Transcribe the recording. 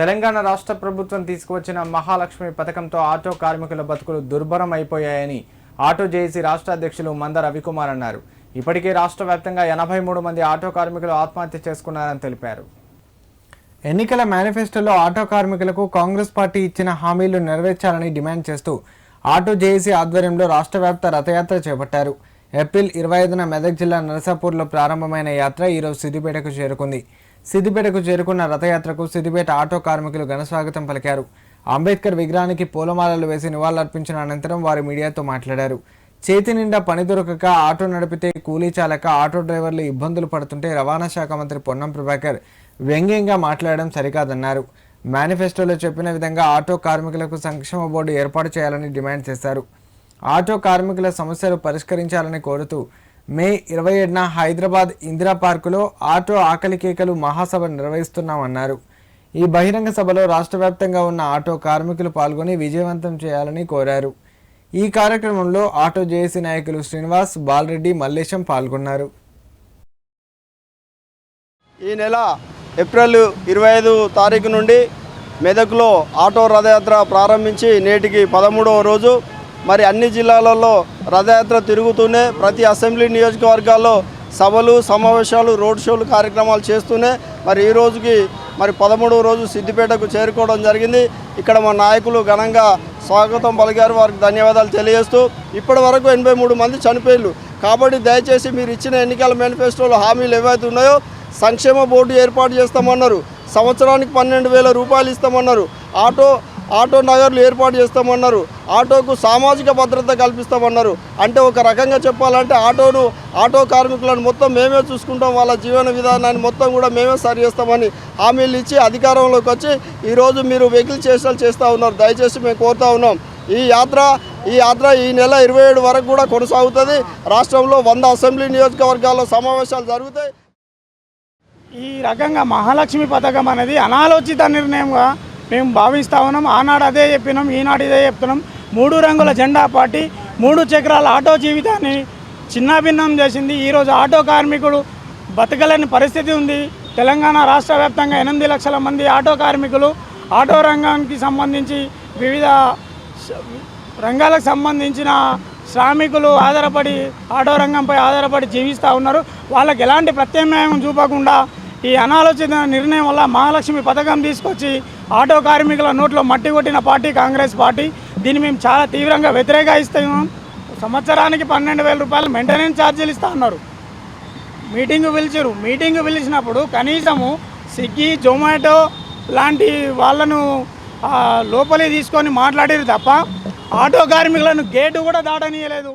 తెలంగాణ రాష్ట్ర ప్రభుత్వం తీసుకువచ్చిన మహాలక్ష్మి పథకంతో ఆటో కార్మికుల బతుకులు దుర్భరం అయిపోయాయని ఆటో జేఏసీ రాష్ట్ర అధ్యక్షులు మంద రవికుమార్ అన్నారు. ఇప్పటికే రాష్ట్ర వ్యాప్తంగా ఎనభై మూడు మంది ఆటో కార్మికులు ఆత్మహత్య చేసుకున్నారని తెలిపారు. ఎన్నికల మేనిఫెస్టోలో ఆటో కార్మికులకు కాంగ్రెస్ పార్టీ ఇచ్చిన హామీలు నెరవేర్చాలని డిమాండ్ చేస్తూ ఆటో జేఏసీ ఆధ్వర్యంలో రాష్ట్ర వ్యాప్త రథయాత్ర చేపట్టారు. ఏప్రిల్ ఇరవై ఐదున మెదక్ జిల్లా నరసాపూర్లో ప్రారంభమైన యాత్ర ఈరోజు సిద్దిపేటకు చేరుకుంది. సిద్దిపేటకు చేరుకున్న రథయాత్రకు సిద్దిపేట ఆటో కార్మికులు ఘనస్వాగతం పలికారు. అంబేద్కర్ విగ్రహానికి పూలమాలలు వేసి నివాళులర్పించిన అనంతరం వారు మీడియాతో మాట్లాడారు. చేతి నిండా పని దొరకక ఆటో నడిపితే కూలీ చాలక ఆటో డ్రైవర్లు ఇబ్బందులు పడుతుంటే రవాణా శాఖ మంత్రి పొన్నం ప్రభాకర్ వ్యంగ్యంగా మాట్లాడడం సరికాదన్నారు. మేనిఫెస్టోలో చెప్పిన విధంగా ఆటో కార్మికులకు సంక్షేమ బోర్డు ఏర్పాటు చేయాలని డిమాండ్ చేశారు. ఆటో కార్మికుల సమస్యలు పరిష్కరించాలని కోరుతూ మే ఇరవై ఏడున హైదరాబాద్ ఇందిరా పార్కులో ఆటో ఆకలి కేకలు మహాసభ నిర్వహిస్తున్నామన్నారు. ఈ బహిరంగ సభలో రాష్ట్ర వ్యాప్తంగా ఉన్న ఆటో కార్మికులు పాల్గొని విజయవంతం చేయాలని కోరారు. ఈ కార్యక్రమంలో ఆటో జేఏసీ నాయకులు శ్రీనివాస్ బాలరెడ్డి మల్లేశం పాల్గొన్నారు. ఈ నెల ఏప్రిల్ ఇరవై ఐదు తారీఖు నుండి మెదక్లో ఆటో రథయాత్ర ప్రారంభించి నేటికి పదమూడవ రోజు మరి అన్ని జిల్లాలలో రథయాత్ర తిరుగుతూనే ప్రతి అసెంబ్లీ నియోజకవర్గాల్లో సభలు సమావేశాలు రోడ్ షోలు కార్యక్రమాలు చేస్తూనే మరి ఈ రోజుకి మరి పదమూడవ రోజు సిద్దిపేటకు చేరుకోవడం జరిగింది. ఇక్కడ మా నాయకులు ఘనంగా స్వాగతం పలికారు. వారికి ధన్యవాదాలు తెలియజేస్తూ ఇప్పటి వరకు ఎనభై మూడు మంది చనిపోయారు కాబట్టి దయచేసి మీరు ఇచ్చిన ఎన్నికల మేనిఫెస్టోలో హామీలు ఏవైతే ఉన్నాయో సంక్షేమ బోర్డు ఏర్పాటు చేస్తామన్నారు. సంవత్సరానికి పన్నెండు వేల రూపాయలు ఇస్తామన్నారు. ఆటో ఆటో నగర్లు ఏర్పాటు చేస్తామన్నారు. ఆటోకు సామాజిక భద్రత కల్పిస్తామన్నారు. అంటే ఒక రకంగా చెప్పాలంటే ఆటోను ఆటో కార్మికులను మొత్తం మేమే చూసుకుంటాం. వాళ్ళ జీవన విధానాన్ని మొత్తం కూడా మేమే సరి చేస్తామని హామీలు ఇచ్చి అధికారంలోకి వచ్చి ఈరోజు మీరు వెహికల్ చేష్టలు చేస్తూ ఉన్నారు. దయచేసి మేము కోరుతా ఉన్నాం. ఈ యాత్ర ఈ యాత్ర ఈ నెల ఇరవై ఏడు వరకు కూడా కొనసాగుతుంది. రాష్ట్రంలో వంద అసెంబ్లీ నియోజకవర్గాల్లో సమావేశాలు జరుగుతాయి. ఈ రకంగా మహాలక్ష్మి పథకం అనేది అనాలోచిత నిర్ణయంగా మేము భావిస్తా ఉన్నాం. ఆనాడు అదే చెప్పినాం ఈనాడు ఇదే చెప్తున్నాం. మూడు రంగుల జెండా పార్టీ మూడు చక్రాల ఆటో జీవితాన్ని చిన్నాభిన్నం చేసింది. ఈరోజు ఆటో కార్మికుడు బతకలేని పరిస్థితి ఉంది. తెలంగాణ రాష్ట్ర వ్యాప్తంగా ఎనిమిది లక్షల మంది ఆటో కార్మికులు ఆటో రంగానికి సంబంధించి వివిధ రంగాలకు సంబంధించిన శ్రామికులు ఆధారపడి ఆటో రంగంపై ఆధారపడి జీవిస్తూ ఉన్నారు. వాళ్ళకి ఎలాంటి ప్రత్యామ్నాయం చూపకుండా ఈ అనాలోచిత నిర్ణయం వల్ల మహాలక్ష్మి పథకం తీసుకొచ్చి ఆటో కార్మికుల నోట్లో మట్టి కొట్టిన పార్టీ కాంగ్రెస్ పార్టీ. దీన్ని మేము చాలా తీవ్రంగా వ్యతిరేకిస్తున్నాం సంవత్సరానికి పన్నెండు వేల రూపాయలు మెయింటెనెన్స్ ఛార్జీలు ఇస్తా అన్నారు. మీటింగ్ పిలిచారు మీటింగ్ పిలిచినప్పుడు కనీసము స్విగ్గీ జొమాటో లాంటి వాళ్ళను లోపలి తీసుకొని మాట్లాడారు తప్ప ఆటో కార్మికులను గేటు కూడా దాటనీయలేదు.